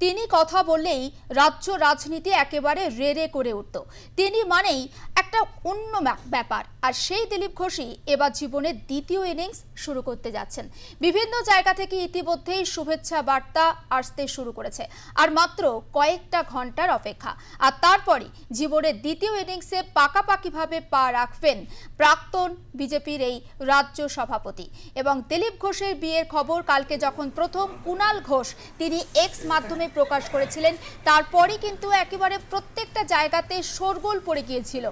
তিনি কথা বললেই রাজ্য রাজনীতি একেবারে রেড়ে করে উঠত। তিনি মানেই একটা অন্য ব্যাপার। আর সেই দিলীপ ঘোষই এবার জীবনের দ্বিতীয় ইনিংস শুরু করতে যাচ্ছেন। বিভিন্ন জায়গা থেকে ইতিমধ্যেই শুভেচ্ছা বার্তা আসতে শুরু করেছে। আর মাত্র কয়েকটা ঘণ্টার অপেক্ষা। আর তারপরই জীবনের দ্বিতীয় ইনিংসে পাকাপাকিভাবে পা রাখবেন প্রাক্তন বিজেপির এই রাজ্য সভাপতি। এবং দিলীপ ঘোষের বিয়ের খবর কালকে যখন প্রথম কুনাল ঘোষ, তিনি এক্স মাধ্যমে প্রকাশ করেছিলেন। তারপরই কিন্তু একেবারে প্রত্যেকটা জায়গাতে শোরগোল পড়ে গিয়েছিল।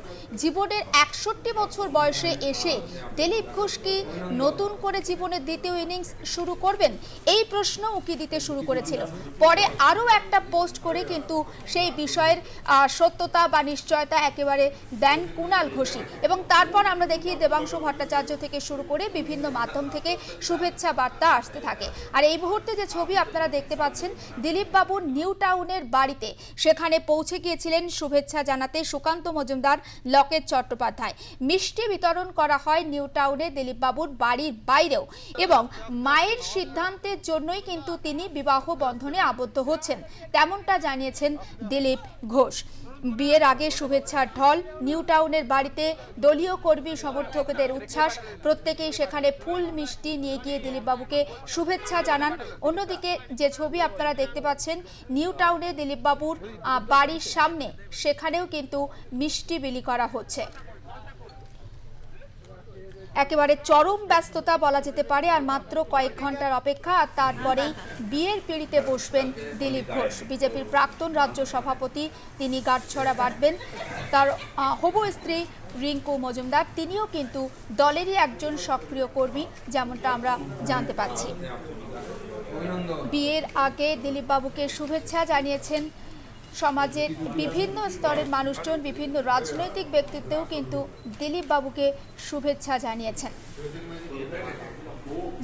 জীবনের একষট্টি বছর বয়সে এসে দিলীপ ঘোষ কি নতুন করে জীবনের দ্বিতীয় ইনিংস শুরু করবেন? এই প্রশ্ন উকি দিতে শুরু করেছিল। পরে আরও একটা পোস্ট করে কিন্তু সেই বিষয়ের সত্যতা বা নিশ্চয়তা একেবারে দেন কুনাল ঘোষী এবং তারপর আমরা দেখি দেবাংশু ভট্টাচার্য থেকে শুরু করে বিভিন্ন মাধ্যম থেকে শুভেচ্ছা বার্তা আসতে থাকে। আর এই মুহূর্তে যে ছবি আপনারা দেখতে পাচ্ছেন, দিলীপ বাবুর নিউ টাউনের বাড়িতে। সেখানে পৌঁছে গিয়েছিলেন শুভেচ্ছা জানাতে সুকান্ত মজুমদার, লকেট চট্টোপাধ্যায়। মিষ্টি বিতরণ করা হয় নিউ টাউনে দিলীপ বাবুর বাড়ির বাইরেও এবং মায়ের সিদ্ধান্তের জন্যই কিন্তু তিনি বিবাহ বন্ধনে আবদ্ধ হচ্ছেন, তেমনটা জানিয়েছেন দিলীপ ঘোষ। বিয়ের আগে শুভেচ্ছার ঢল, নিউ টাউনের বাড়িতে দলীয় কর্মী সমর্থকদের উচ্ছ্বাস। প্রত্যেকেই সেখানে ফুল মিষ্টি নিয়ে গিয়ে দিলীপবাবুকে শুভেচ্ছা জানান। অন্যদিকে যে ছবি আপনারা দেখতে পাচ্ছেন, নিউ টাউনে দিলীপবাবুর বাড়ির সামনে, সেখানেও কিন্তু মিষ্টি বিলি করা হচ্ছে। একেবারে চরম ব্যস্ততা বলা যেতে পারে, আর মাত্র কয়েক ঘণ্টার অপেক্ষা, আর তারপরেই বিয়ের পিড়িতে বসবেন দিলীপ ঘোষ। বিজেপির প্রাক্তন রাজ্য সভাপতি তিনি গাঁটছড়া বাঁধবেন। তার হবু স্ত্রী রিঙ্কু মজুমদার, তিনিও কিন্তু দলেরই একজন সক্রিয় কর্মী, যেমনটা আমরা জানতে পাচ্ছি। বিয়ের আগে দিলীপবাবুকে শুভেচ্ছা জানিয়েছেন সমাজের বিভিন্ন স্তরের মানুষজন, বিভিন্ন রাজনৈতিক ব্যক্তিত্বও কিন্তু দিলীপ বাবুকে শুভেচ্ছা জানিয়েছেন।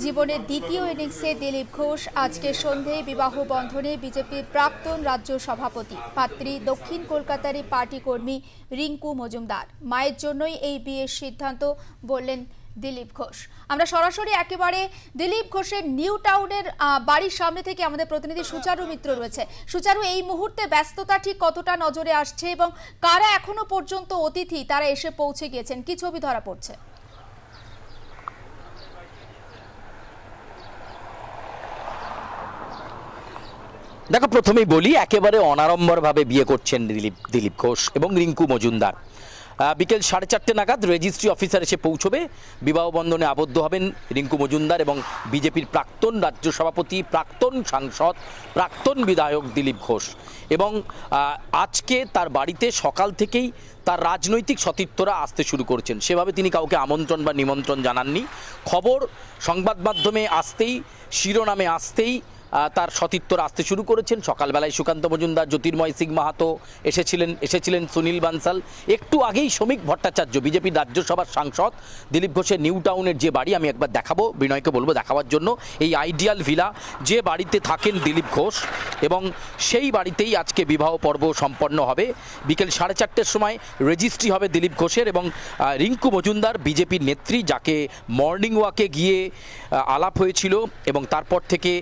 জীবনের দ্বিতীয় ইনিংসে দিলীপ ঘোষ আজকে সন্ধে বিবাহ বন্ধনে বিজেপির প্রাক্তন রাজ্য সভাপতি, পাত্রী, দক্ষিণ কলকাতারই পার্টি কর্মী রিঙ্কু মজুমদার। মায়ের জন্যই এই বিয়ের সিদ্ধান্ত বললেন দিলীপ ঘোষ। আমরা সরাসরি একেবারে দিলীপ ঘোষের নিউ টাউনের বাড়ির সামনে থেকে আমাদের প্রতিনিধি সুচারু মিত্র রয়েছে। সুচারু, এই মুহূর্তে ব্যস্ততা ঠিক কতটা নজরে আসছে এবং কারা এখনও পর্যন্ত অতিথি? তারা এসে পৌঁছে গিয়েছেন। কি ছবি ধরা পড়ছে? দেখো, প্রথমেই বলি, একেবারে অনাড়ম্বরভাবে বিয়ে করছেন দিলীপ দিলীপ ঘোষ এবং রিঙ্কু মজুমদার। বিকেল সাড়ে চারটে নাগাদ রেজিস্ট্রি অফিসার এসে পৌঁছবে। বিবাহ বন্ধনে আবদ্ধ হবেন রিঙ্কু মজুমদার এবং বিজেপির প্রাক্তন রাজ্য সভাপতি, প্রাক্তন সাংসদ, প্রাক্তন বিধায়ক দিলীপ ঘোষ। এবং আজকে তার বাড়িতে সকাল থেকেই তার রাজনৈতিক সতীর্থরা আসতে শুরু করছেন। সেভাবে তিনি কাউকে আমন্ত্রণ বা নিমন্ত্রণ জানাননি। খবর সংবাদ মাধ্যমে আসতেই, শিরোনামে আসতেই তার সতীর্থরা আসতে শুরু করেছেন। সকালবেলায় সুকান্ত মজুমদার, জ্যোতির্ময় সিং মাহাতো এসেছিলেন এসেছিলেন সুনীল বানসাল। একটু আগেই শ্রমিক ভট্টাচার্য বিজেপির রাজ্যসভার সাংসদ দিলীপ ঘোষের নিউ টাউনের যে বাড়ি, আমি একবার দেখাবো, বিনয়কে বলব দেখাবার জন্য, এই আইডিয়াল ভিলা। যে বাড়িতে থাকেন দিলীপ ঘোষ এবং সেই বাড়িতেই আজকে বিবাহ পর্ব সম্পন্ন হবে। বিকেল সাড়ে চারটের সময় রেজিস্ট্রি হবে দিলীপ ঘোষের এবং রিঙ্কু মজুমদার, বিজেপির নেত্রী, যাকে মর্নিং ওয়াকে গিয়ে আলাপ হয়েছিল এবং তারপর থেকে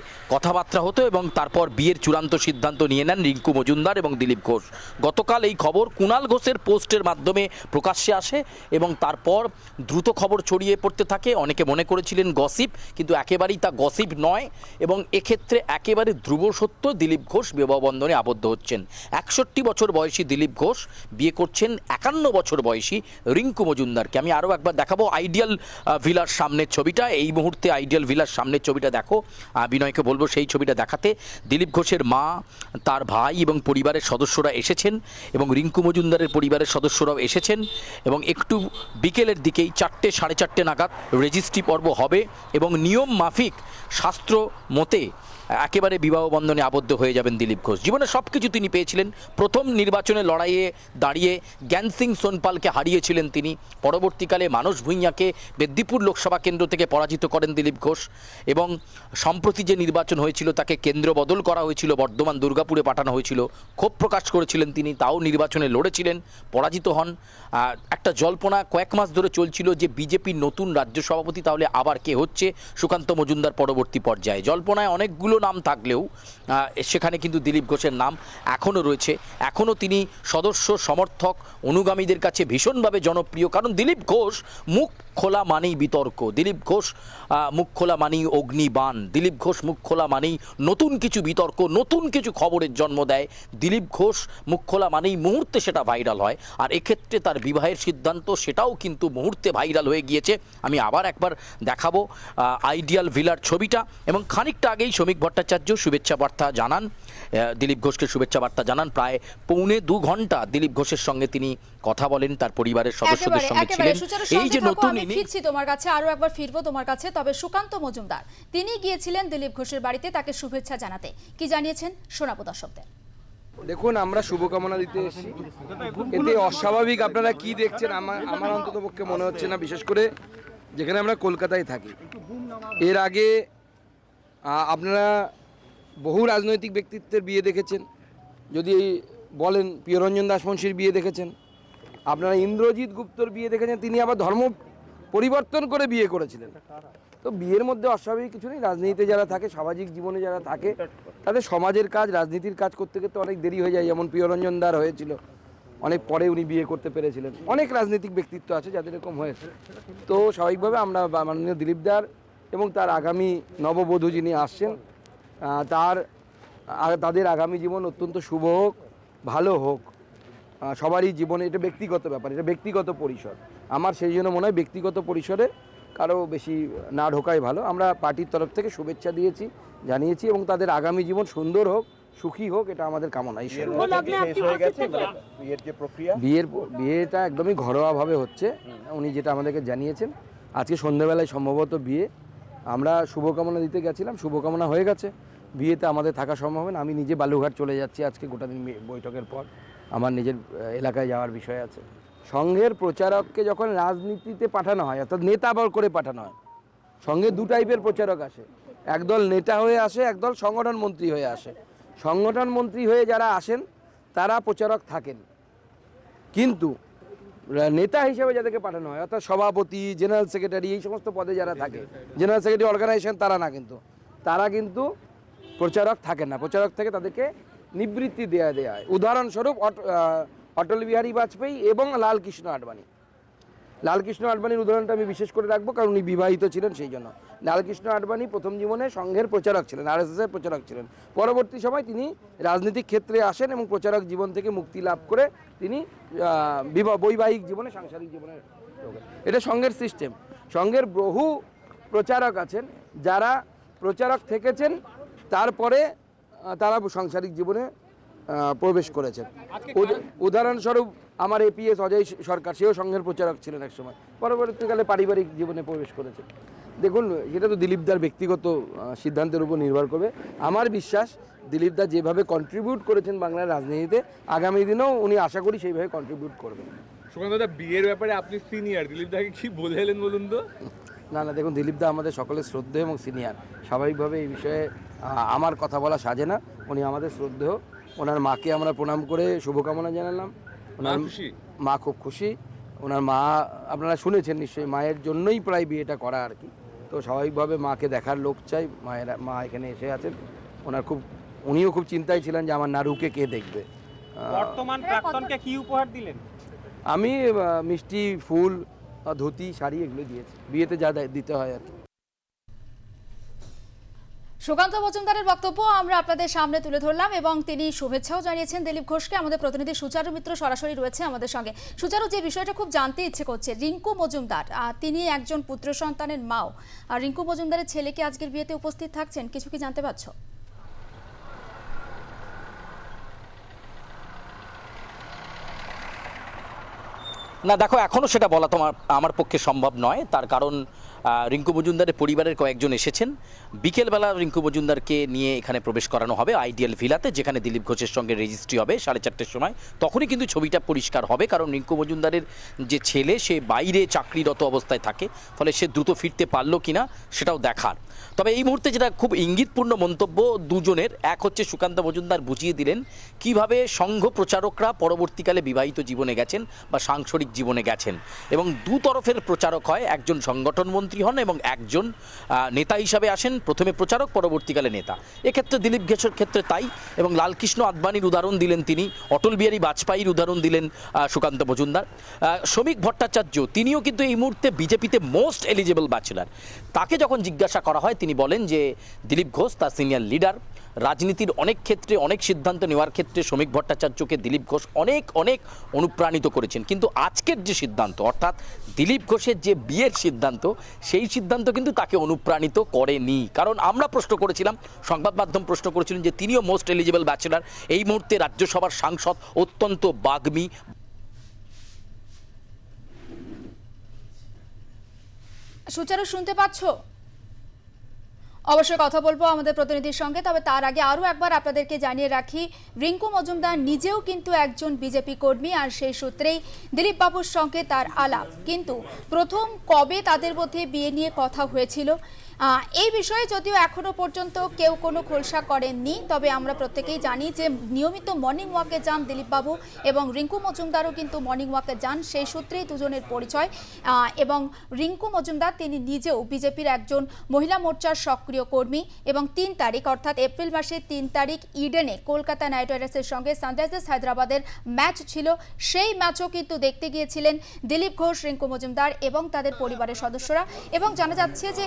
কথাবার্তা হতো এবং তারপর বিয়ের চূড়ান্ত সিদ্ধান্ত নিয়ে নেন রিঙ্কু মজুমদার এবং দিলীপ ঘোষ। গতকাল এই খবর কুণাল ঘোষের পোস্টের মাধ্যমে প্রকাশ্যে আসে এবং তারপর দ্রুত খবর ছড়িয়ে পড়তে থাকে। অনেকে মনে করেছিলেন গসিপ, কিন্তু একেবারেই তা গসিপ নয় এবং এক্ষেত্রে একেবারে ধ্রুব সত্য দিলীপ ঘোষ বিবাহ বন্ধনে আবদ্ধ হচ্ছেন। একষট্টি বছর বয়সী দিলীপ ঘোষ বিয়ে করছেন একান্ন বছর বয়সী রিঙ্কু মজুমদারকে। আমি আরও একবার দেখাবো আইডিয়াল ভিলার সামনের ছবিটা। এই মুহূর্তে আইডিয়াল ভিলার সামনের ছবিটা দেখো। বিনয়কে বলব সেই ছবিটা দেখাতে দিলীপ ঘোষের মা, তার ভাই এবং পরিবারের সদস্যরা এসেছেন এবং রিঙ্কু মজুমদারের পরিবারের সদস্যরাও এসেছেন এবং একটু বিকেলের দিকেই চারটে, সাড়ে চারটে নাগাদ রেজিস্ট্রি পর্ব হবে এবং নিয়ম মাফিক শাস্ত্র মতে একেবারে বিবাহ বন্ধনে আবদ্ধ হয়ে যাবেন দিলীপ ঘোষ। জীবনে সব কিছু তিনি পেয়েছিলেন। প্রথম নির্বাচনে লড়াইয়ে দাঁড়িয়ে জ্ঞান সিং সোনপালকে হারিয়েছিলেন তিনি। পরবর্তীকালে মানস ভূঁইয়াকে বেদ্দিপুর লোকসভা কেন্দ্র থেকে পরাজিত করেন দিলীপ ঘোষ এবং সম্প্রতি যে নির্বাচন হয়েছিল তাকে কেন্দ্র বদল করা হয়েছিল, বর্ধমান দুর্গাপুরে পাঠানো হয়েছিল। ক্ষোভ প্রকাশ করেছিলেন তিনি, তাও নির্বাচনে লড়েছিলেন, পরাজিত হন। একটা জল্পনা, কয়েক মাস ধরে চলছিল যে বিজেপির নতুন রাজ্য সভাপতি তাহলে আবার কে হচ্ছে? সুকান্ত মজুমদার পরবর্তী পর্যায়ে। জল্পনায় অনেকগুলো নাম থাকলেও সেখানে কিন্তু দিলীপ ঘোষের নাম এখনও রয়েছে। এখনও তিনি সদস্য, সমর্থক, অনুগামীদের কাছে ভীষণভাবে জনপ্রিয়। কারণ দিলীপ ঘোষ মুখ খোলা মানেই বিতর্ক। দিলীপ ঘোষ মুখ খোলা মানেই অগ্নিবাণ। দিলীপ ঘোষ মুখ খোলা মানেই নতুন কিছু বিতর্ক, নতুন কিছু খবরের জন্ম দেয়। দিলীপ ঘোষ মুখ খোলা মানেই মুহূর্তে সেটা ভাইরাল হয়। আর এক্ষেত্রে তার বিবাহের সিদ্ধান্ত সেটাও কিন্তু মুহূর্তে ভাইরাল হয়ে গিয়েছে। আমি আবার একবার দেখাবো আইডিয়াল ভিলার ছবিটা। এবং খানিকটা আগেই শ্রমিক ভট্টাচার্য শুভেচ্ছা বার্তা জানান। আহ, দিলীপ ঘোষকে শুভেচ্ছা বার্তা জানান। প্রায় পৌনে দু ঘণ্টা দিলীপ ঘোষের সঙ্গে তিনি কথা বলেন তার পরিবারের সদস্যদের সঙ্গে ছিলেন। এই যে নতুন ফিরছি তোমার কাছে আরও একবার ফিরবো তোমার কাছে। তবে সুকান্ত মজুমদার তিনি গিয়েছিলেন দিলীপ ঘোষের বাড়িতে তাকে শুভেচ্ছা জানাতে। কি জানিয়েছেন? শোনাবো দর্শকদের। দেখুন আমরা শুভকামনা দিতে এসেছি। এতে অস্বাভাবিক আপনারা কি দেখছেন আমার আমার অন্তত পক্ষে মনে হচ্ছে না বিশেষ করে যেখানে আমরা কলকাতায় থাকি। এর আগে আপনারা বহু রাজনৈতিক ব্যক্তিত্বের বিয়ে দেখেছেন। যদি বলেন প্রিয়রঞ্জন দাসমংশীর বিয়ে দেখেছেন, আপনারা ইন্দ্রজিৎ গুপ্তর বিয়ে দেখেছেন, তিনি আবার ধর্ম পরিবর্তন করে বিয়ে করেছিলেন। তো বিয়ের মধ্যে অস্বাভাবিক কিছু নেই, রাজনীতিতে যারা থাকে, সামাজিক জীবনে যারা থাকে, তাদের সমাজের কাজ, রাজনীতির কাজ করতে করতে অনেক দেরি হয়ে যায়, যেমন প্রিয়রঞ্জন দার হয়েছিল। অনেক পরে উনি বিয়ে করতে পেরেছিলেন। অনেক রাজনৈতিক ব্যক্তিত্ব আছে যাদের এরকম হয়েছে। তো স্বাভাবিকভাবে আমরা মাননীয় দিলীপ দার এবং তার আগামী নববধূ যিনি আসছেন তার তাদের আগামী জীবন অত্যন্ত শুভ হোক ভালো হোক। সবারই জীবনে এটা ব্যক্তিগত ব্যাপার এটা ব্যক্তিগত পরিসর। আমার সেই জন্য মনে হয় ব্যক্তিগত পরিসরে কারও বেশি না ঢোকাই ভালো। আমরা পার্টির তরফ থেকে শুভেচ্ছা দিয়েছি জানিয়েছি এবং তাদের আগামী জীবন সুন্দর হোক সুখী হোক এটা আমাদের কামনা মানে বিয়ের প- বিয়েটা একদমই ঘরোয়াভাবে হচ্ছে। উনি যেটা আমাদেরকে জানিয়েছেন আজকে সন্ধ্যেবেলায় সম্ভবত বিয়ে। আমরা শুভকামনা দিতে গেছিলাম, শুভকামনা হয়ে গেছে। বিয়েতে আমাদের থাকা সম্ভব হবে না। আমি নিজে বালুঘাট চলে যাচ্ছি আজকে, গোটা দিন বৈঠকের পর। আমার নিজের এলাকায় যাওয়ার বিষয় আছে। সংঘের প্রচারককে যখন রাজনীতিতে পাঠানো হয়, অর্থাৎ নেতা বল করে পাঠানো হয়, সঙ্গে দু টাইপের প্রচারক আসে। একদল নেতা হয়ে আসে, একদল সংগঠন মন্ত্রী হয়ে আসে। সংগঠন মন্ত্রী হয়ে যারা আসেন, তারা প্রচারক থাকেন। কিন্তু নেতা হিসেবে যাদেরকে পাঠানো হয়, অর্থাৎ সভাপতি, জেনারেল সেক্রেটারি, এই সমস্ত পদে যারা থাকে, জেনারেল সেক্রেটারি অর্গানাইজেশন তারা না কিন্তু। তারা কিন্তু প্রচারক থাকে না। প্রচারক থেকে তাদেরকে নিবৃত্তি দেয়া দেওয়া হয়। উদাহরণস্বরূপ অট- অটল বিহারী বাজপেয়ী এবং লালকৃষ্ণ আডবাণী। লালকৃষ্ণ আডবাণীর উদাহরণটা আমি বিশেষ করে রাখব কারণ উনি বিবাহিত ছিলেন সেই জন্য। লালকৃষ্ণ আডবাণী প্রথম জীবনে সংঘের প্রচারক ছিলেন আর এর প্রচারক ছিলেন। পরবর্তী সময় তিনি রাজনৈতিক ক্ষেত্রে আসেন এবং প্রচারক জীবন থেকে মুক্তি লাভ করে তিনি বৈবাহিক জীবনে সাংসারিক জীবনে এটা সংঘের সিস্টেম সংঘের বহু প্রচারক আছেন যারা প্রচারক থেকেছেন তারপরে তারা সাংসারিক জীবনে প্রবেশ করেছেন। উদাহরণস্বরূপ আমার এপিএস অজয় সরকার সেও সংঘের প্রচারক ছিলেন এক সময়। পরবর্তীকালে পারিবারিক জীবনে প্রবেশ করেছে। দেখুন এটা তো দিলীপদার ব্যক্তিগত সিদ্ধান্তের উপর নির্ভর করবে। আমার বিশ্বাস দিলীপদা যেভাবে কন্ট্রিবিউট করেছেন বাংলার রাজনীতিতে আগামী দিনেও উনি আশা করি সেইভাবে কন্ট্রিবিউট করবেন। সুকান্ত দা বিয়ের ব্যাপারে আপনি সিনিয়র দিলীপ দাকে কি বলে এলেন বলুন তো? না না দেখুন দিলীপদা আমাদের সকলের শ্রদ্ধেয় এবং সিনিয়র স্বাভাবিকভাবে এই বিষয়ে আমার কথা বলা সাজে না। উনি আমাদের শ্রদ্ধেয়। ওনার মাকে আমরা প্রণাম করে শুভকামনা জানালাম। ওনার মা খুব খুশি। ওনার মা আপনারা শুনেছেন নিশ্চয়ই মায়ের জন্যই প্রায় বিয়েটা করা আর কি। তো স্বাভাবিকভাবে মাকে দেখার লোক চাই মায়ের মা এখানে এসে আছেন। ওনার খুব উনিও খুব চিন্তায় ছিলেন যে আমার নারুকে কে দেখবে। বর্তমান প্রাক্তনকে কি উপহার দিলেন? আমি মিষ্টি ফুল ধুতি শাড়ি এগুলো দিয়েছি। বিয়েতে যা দিতে হয় আর কি। সুকান্ত মজুমদারের বক্তব্য আমরা আপনাদের সামনে তুলে ধরলাম এবং তিনি শুভেচ্ছাও জানিয়েছেন দিলীপ ঘোষকে। আমাদের প্রতিনিধি সুচারু মিত্র সরাসরি রয়েছে আমাদের সঙ্গে। সুচারু, যে বিষয়টা খুব জানতে ইচ্ছে করছে, রিঙ্কু মজুমদার তিনি একজন পুত্র সন্তানের মাও। আর রিঙ্কু মজুমদারের ছেলেকে আজকের বিয়েতে উপস্থিত থাকছেন, কিছু কি জানতে পারছ? না, দেখো এখনও সেটা বলা তোমার, আমার পক্ষে সম্ভব নয়। তার কারণ রিঙ্কু মজুমদারের পরিবারের কয়েকজন এসেছেন। বিকেলবেলা রিঙ্কু মজুমদারকে নিয়ে এখানে প্রবেশ করানো হবে আইডিয়াল ভিলাতে, যেখানে দিলীপ ঘোষের সঙ্গে রেজিস্ট্রি হবে সাড়ে চারটের সময়। তখনই কিন্তু ছবিটা পরিষ্কার হবে, কারণ রিঙ্কু মজুমদারের যে ছেলে, সে বাইরে চাকরিরত অবস্থায় থাকে, ফলে সে দ্রুত ফিরতে পারল কিনা, সেটাও দেখার। তবে এই মুহূর্তে যেটা খুব ইঙ্গিতপূর্ণ মন্তব্য দুজনের, এক হচ্ছে সুকান্ত মজুমদার বুঝিয়ে দিলেন কীভাবে সংঘ প্রচারকরা পরবর্তীকালে বিবাহিত জীবনে গেছেন বা সাংসারিক জীবনে গেছেন। এবং দু তরফের প্রচারক হয়, একজন সংগঠন মন্ত্রী হন এবং একজন নেতা হিসাবে আসেন, প্রথমে প্রচারক, পরবর্তীকালে নেতা। এক্ষেত্রে দিলীপ ঘোষের ক্ষেত্রে তাই এবং লালকৃষ্ণ আদবানির উদাহরণ দিলেন তিনি, অটল বিহারী বাজপেয়ীর উদাহরণ দিলেন সুকান্ত মজুমদার। শ্রমিক ভট্টাচার্য, তিনিও কিন্তু এই মুহূর্তে বিজেপিতে মোস্ট এলিজেবল ব্যাচেলার। তাকে যখন জিজ্ঞাসা করা হয় তিনি বলেন যে দিলীপ ঘোষ তার সিনিয়র লিডার। রাজনীতির অনেক ক্ষেত্রে, অনেক সিদ্ধান্ত নেওয়ার ক্ষেত্রে শ্রমিক ভট্টাচার্যকে দিলীপ ঘোষ অনেক অনেক অনুপ্রাণিত করেছেন। কিন্তু আজকের যে সিদ্ধান্ত, অর্থাৎ দিলীপ ঘোষের যে বিয়ের সিদ্ধান্ত, সেই সিদ্ধান্ত কিন্তু তাকে অনুপ্রাণিত করেনি। কারণ আমরা প্রশ্ন করেছিলাম, সংবাদ মাধ্যম প্রশ্ন করেছিলেন যে তিনিও মোস্ট এলিজিবল ব্যাচেলার। এই মুহূর্তে রাজ্যসভার সাংসদ অত্যন্ত বাগ্মী। সুচারু, শুনতে পাচ্ছ? অবশ্যই কথা বলব আমাদের প্রতিনিধির সঙ্গে, তবে তার আগে আরও একবার আপনাদেরকে জানিয়ে রাখি, রিঙ্কু মজুমদার নিজেও কিন্তু একজন বিজেপি কর্মী আর সেই সূত্রেই দিলীপ বাবুর সঙ্গে তার আলাপ। কিন্তু প্রথম কবে তাদের মধ্যে বিয়ে নিয়ে কথা হয়েছিল এই বিষয়ে যদিও এখনও পর্যন্ত কেউ কোনো খোলসা করেননি, তবে আমরা প্রত্যেকেই জানি যে নিয়মিত মর্নিং ওয়াকে যান দিলীপবাবু এবং রিঙ্কু মজুমদারও কিন্তু মর্নিং ওয়াকে যান, সেই সূত্রেই দুজনের পরিচয়। এবং রিঙ্কু মজুমদার তিনি নিজেও বিজেপির একজন মহিলা মোর্চার সক্রিয় কর্মী এবং তিন তারিখ, অর্থাৎ এপ্রিল মাসের তিন তারিখ ইডেনে কলকাতা নাইট রাইডার্সের সঙ্গে সানরাইজার্স হায়দ্রাবাদের ম্যাচ ছিল। সেই ম্যাচও কিন্তু দেখতে গিয়েছিলেন দিলীপ ঘোষ, রিঙ্কু মজুমদার এবং তাদের পরিবারের সদস্যরা। এবং জানা যাচ্ছে যে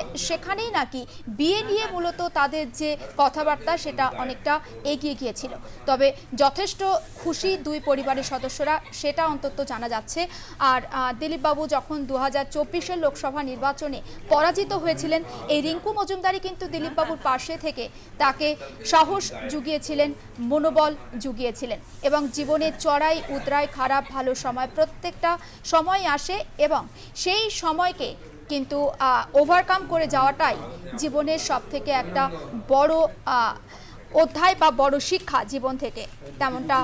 সেখানেই নাকি বিয়ে নিয়ে মূলত তাদের যে কথাবার্তা সেটা অনেকটা এগিয়ে গিয়েছিল। তবে যথেষ্ট খুশি দুই পরিবারের সদস্যরা, সেটা অন্তত জানা যাচ্ছে। আর দিলীপবাবু যখন দু হাজার চব্বিশের লোকসভা নির্বাচনে পরাজিত হয়েছিলেন, এই রিঙ্কু মজুমদারই কিন্তু দিলীপবাবুর পাশে থেকে তাকে সাহস জুগিয়েছিলেন, মনোবল জুগিয়েছিলেন এবং জীবনের চড়াই, উতরাই, খারাপ, ভালো সময় প্রত্যেকটা সময় আসে এবং সেই সময়কে কিন্তু ওভারকাম করে যাওয়াটাই জীবনের সব থেকে একটা বড় অধ্যায় বা বড় শিক্ষা জীবন থেকে। তেমনটা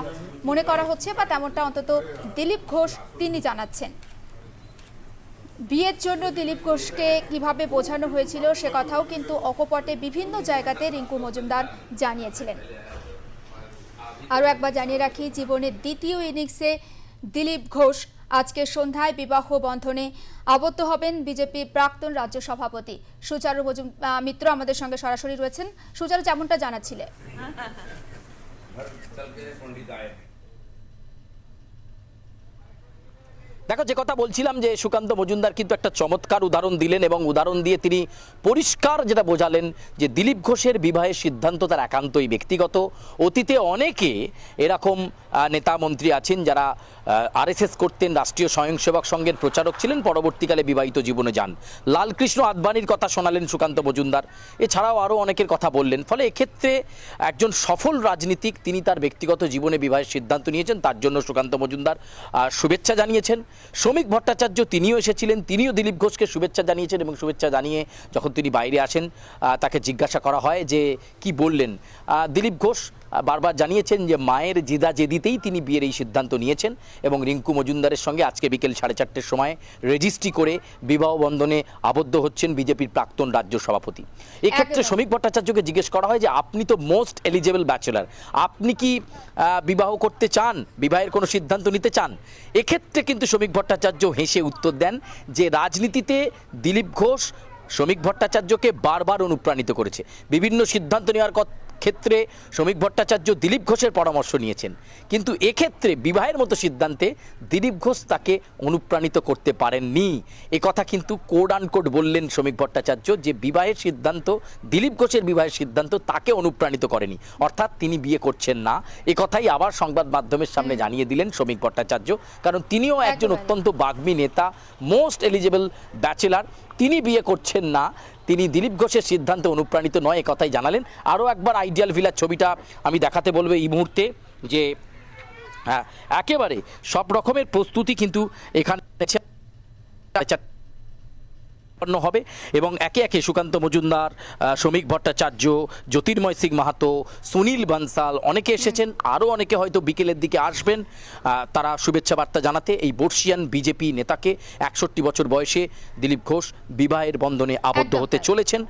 মনে করা হচ্ছে বা তেমনটা অন্তত দিলীপ ঘোষ তিনি জানাচ্ছেন। বিয়ের জন্য দিলীপ ঘোষকে কীভাবে বোঝানো হয়েছিল সে কথাও কিন্তু অকপটে বিভিন্ন জায়গাতে রিঙ্কু মজুমদার জানিয়েছিলেন। আরও একবার জানিয়ে রাখি, জীবনের দ্বিতীয় ইনিংসে দিলীপ ঘোষ আজকে সন্ধ্যায় বিবাহ বন্ধনে আবদ্ধ হবেন বিজেপি প্রাক্তন রাজ্য সভাপতি। সুচারু মিত্র আমাদের সঙ্গে সরাসরি রয়েছেন। সুচারু, যেমনটা জানাচ্ছিলে। দেখো, যে কথা বলছিলাম যে সুকান্ত মজুমদার কিন্তু একটা চমৎকার উদাহরণ দিলেন এবং উদাহরণ দিয়ে তিনি পরিষ্কার যেটা বোঝালেন যে দিলীপ ঘোষের বিবাহের সিদ্ধান্ত তার একান্তই ব্যক্তিগত। অতীতে অনেকে এরকম নেতা মন্ত্রী আছেন যারা আরএসএস করতেন রাষ্ট্রীয় স্বয়ংসেবক সংঘের প্রচারক ছিলেন, পরবর্তীকালে বিবাহিত জীবনে যান। লালকৃষ্ণ আদবানির কথা শোনালেন সুকান্ত মজুমদার। এছাড়াও আরও অনেকের কথা বললেন, ফলে এক্ষেত্রে একজন সফল রাজনীতিক তিনি তার ব্যক্তিগত জীবনে বিবাহের সিদ্ধান্ত নিয়েছেন, তার জন্য সুকান্ত মজুমদার শুভেচ্ছা জানিয়েছেন। শ্রমিক ভট্টাচার্য তিনিও এসেছিলেন, তিনিও দিলীপ ঘোষকে শুভেচ্ছা জানিয়েছেন এবং শুভেচ্ছা জানিয়ে যখন তিনি বাইরে আসেন তাকে জিজ্ঞাসা করা হয় যে, কি বললেন? দিলীপ ঘোষ বারবার জানিয়েছেন যে মায়ের জিদা জেদিতেই তিনি বিয়ের এই সিদ্ধান্ত নিয়েছেন এবং রিঙ্কু মজুমদারের সঙ্গে আজকে বিকেল সাড়ে চারটের সময় রেজিস্ট্রি করে বিবাহ বন্ধনে আবদ্ধ হচ্ছেন বিজেপির প্রাক্তন রাজ্য সভাপতি। এক্ষেত্রে শ্রমিক ভট্টাচার্যকে জিজ্ঞেস করা হয় যে আপনি তো মোস্ট এলিজেবল ব্যাচেলার আপনি কি বিবাহ করতে চান বিবাহের কোনো সিদ্ধান্ত নিতে চান? এক্ষেত্রে কিন্তু শ্রমিক ভট্টাচার্য হেসে উত্তর দেন যে রাজনীতিতে দিলীপ ঘোষ শ্রমিক ভট্টাচার্যকে বারবার অনুপ্রাণিত করেছে। বিভিন্ন সিদ্ধান্ত নেওয়ার কত- ক্ষেত্রে শ্রমিক ভট্টাচার্য দিলীপ ঘোষের পরামর্শ নিয়েছেন। কিন্তু এক্ষেত্রে বিবাহের মতো সিদ্ধান্তে দিলীপ ঘোষ তাকে অনুপ্রাণিত করতে পারেননি। এ কথা কিন্তু কোড আনকোড বললেন শ্রমিক ভট্টাচার্য যে বিবাহের সিদ্ধান্ত দিলীপ ঘোষের বিবাহের সিদ্ধান্ত তাকে অনুপ্রাণিত করেনি। অর্থাৎ তিনি বিয়ে করছেন না। এ কথাই আবার সংবাদ মাধ্যমের সামনে জানিয়ে দিলেন শ্রমিক ভট্টাচার্য। কারণ তিনিও একজন অত্যন্ত বাগ্মী নেতা মোস্ট এলিজেবল ব্যাচেলার। তিনি বিয়ে করছেন না। তিনি দিলীপ ঘোষের সিদ্ধান্তে অনুপ্রাণিত নয় কথাই জানালেন। আরও একবার আইডিয়াল ভিলার ছবিটা আমি দেখাতে বলব এই মুহূর্তে যে হ্যাঁ একেবারে সব রকমের প্রস্তুতি কিন্তু এখানে সম্পন্ন হবে এবং একে একে সুকান্ত মজুমদার শ্রমিক ভট্টাচার্য, জ্যোতির্ময় সিং মাহাতো, সুনীল বানসাল অনেকে এসেছেন আরও অনেকে হয়তো বিকেলের দিকে আসবেন। তারা শুভেচ্ছা বার্তা জানাতে এই বর্ষিয়ান বিজেপি নেতাকে একষট্টি বছর বয়সে দিলীপ ঘোষ বিবাহের বন্ধনে আবদ্ধ হতে চলেছেন।